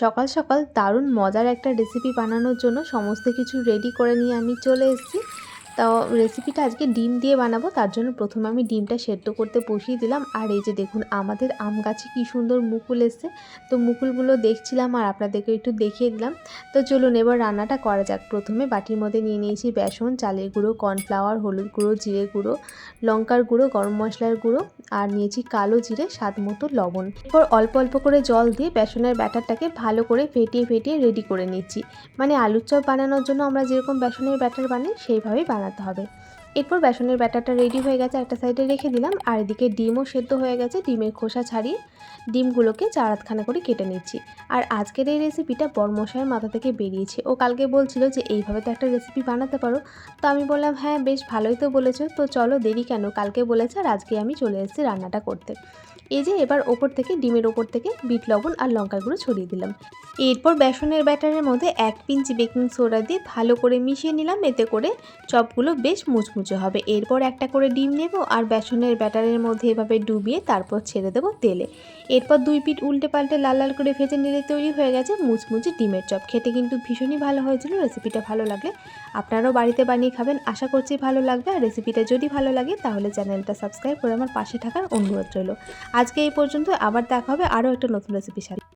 সকাল সকাল দারুণ মজার একটা রেসিপি বানানোর জন্য সমস্ত কিছু রেডি করে নিয়ে আমি চলে এসেছি। তো রেসিপিটা আজকে ডিম দিয়ে বানাবো, তার জন্য প্রথমে আমি ডিমটা সেদ্ধ করতে বসিয়ে দিলাম। আর এই যে দেখুন, আমাদের আম গাছে কী সুন্দর মুকুল এসছে। তো মুকুলগুলো দেখছিলাম আর আপনাদেরকে একটু দেখিয়ে দিলাম। তো চলুন এবার রান্নাটা করা যাক। প্রথমে বাটির মধ্যে নিয়ে নিয়েছি বেসন, চালের গুঁড়ো, কর্নফ্লাওয়ার, হলুদ গুঁড়ো, জিরে গুঁড়ো, লঙ্কার গুঁড়ো, গরম মশলার গুঁড়ো আর নিয়েছি কালো জিরে, স্বাদ মতো লবণ। এরপর অল্প অল্প করে জল দিয়ে বেসনের ব্যাটারটাকে ভালো করে ফেটিয়ে ফেটিয়ে রেডি করে নিচ্ছি। মানে আলুর চপ বানানোর জন্য আমরা যেরকম বেসনের ব্যাটার বানাই, সেইভাবেই বানাতে হবে। এরপর বেসনের ব্যাটারটা রেডি হয়ে গেছে একটা সাইডে রেখে দিলাম, আর এদিকে ডিমও সেদ্ধ হয়ে গেছে, ডিমের খোসা ছাড়িয়ে ডিমগুলোকে চার আধখানা করে কেটে নিচ্ছি। আর আজকের এই রেসিপিটা বরমশাইয়ের মাথা থেকে বেরিয়েছে। ও কালকে বলছিল যে, এইভাবে তো একটা রেসিপি বানাতে পারো। তো আমি বললাম হ্যাঁ বেশ ভালোই তো বলেছ। তো চলো দেরি কেন? কালকে বলেছে আর আজকে আমি চলে এসেছি রান্নাটা করতে। এই যে এবার ওপর থেকে, ডিমের ওপর থেকে বিট, লবণ আর লঙ্কার গুঁড়ো ছড়িয়ে দিলাম। এরপর বেসনের ব্যাটারের মধ্যে এক পিঞ্চ বেকিং সোডা দিয়ে ভালো করে মিশিয়ে নিলাম। এতে করে চপগুলো বেশ মুচমুচে হবে। এরপর একটা করে ডিম নেব আর বেসনের ব্যাটারের মধ্যে এভাবে ডুবিয়ে তারপর ছেড়ে দেবো তেলে। এরপর দুই পিঠ উল্টে পাল্টে লাল লাল করে ভেজে নিলে তৈরি হয়ে গেছে মুচমুচে ডিমের চপ। খেতে কিন্তু ভীষণই ভালো হয়েছিল রেসিপিটা ভালো লাগলে আপনারাও বাড়িতে বানিয়ে খাবেন। আশা করছি ভালো লাগবে আর রেসিপিটা যদি ভালো লাগে তাহলে চ্যানেলটা সাবস্ক্রাইব করে আমার পাশে থাকার অনুরোধ রইল। আজকে এই পর্যন্ত আবার দেখা হবে আরও একটা নতুন রেসিপির সাথে।